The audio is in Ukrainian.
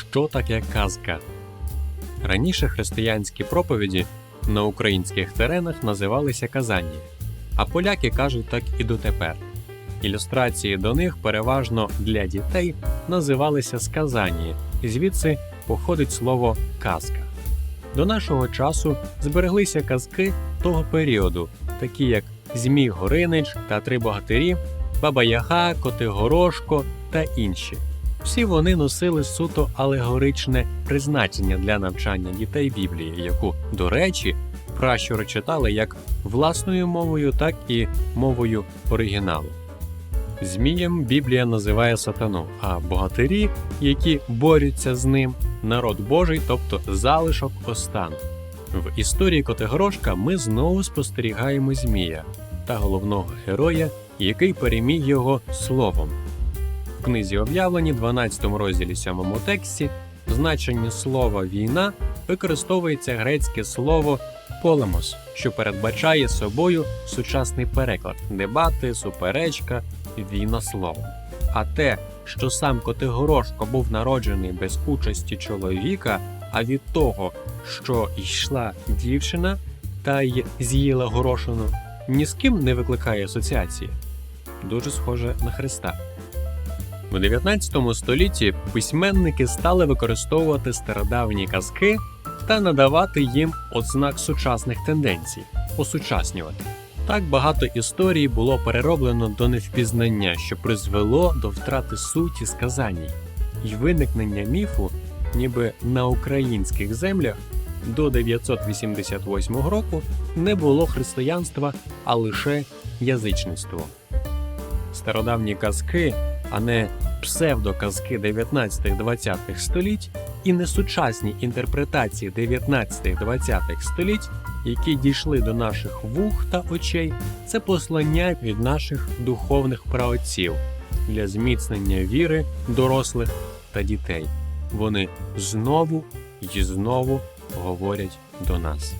що таке казка. Раніше християнські проповіді на українських теренах називалися казанні, а поляки кажуть так і дотепер. Ілюстрації до них переважно для дітей називалися сказанні, і звідси походить слово казка. До нашого часу збереглися казки того періоду, такі як Змій Горинич та Три богатирі, Баба Яга, Котигорошко та інші. Всі вони носили суто алегоричне призначення для навчання дітей Біблії, яку, до речі, пращури читали як власною мовою, так і мовою оригіналу. Змієм Біблія називає сатану, а богатирі, які борються з ним, народ Божий, тобто залишок остану. В історії Котигорошка ми знову спостерігаємо Змія та головного героя, який переміг його словом. В книзі об'явлені, 12 розділі 7 тексті, в значенні слова війна використовується грецьке слово полемос, що передбачає собою сучасний переклад дебати, суперечка, війна словом. А те, що сам Котигорошко був народжений без участі чоловіка, а від того, що йшла дівчина та й з'їла горошину, ні з ким не викликає асоціації. Дуже схоже на Христа. У 19 столітті письменники стали використовувати стародавні казки та надавати їм ознак сучасних тенденцій, осучаснювати. Так багато історій було перероблено до невпізнання, що призвело до втрати суті сказаній і виникнення міфу, ніби на українських землях до 988 року не було християнства, а лише язичництво. Стародавні казки, а не псевдоказки 19-20 століть і несучасні інтерпретації 19-20 століть, які дійшли до наших вух та очей, це послання від наших духовних праотців для зміцнення віри дорослих та дітей. Вони знову і знову говорять до нас.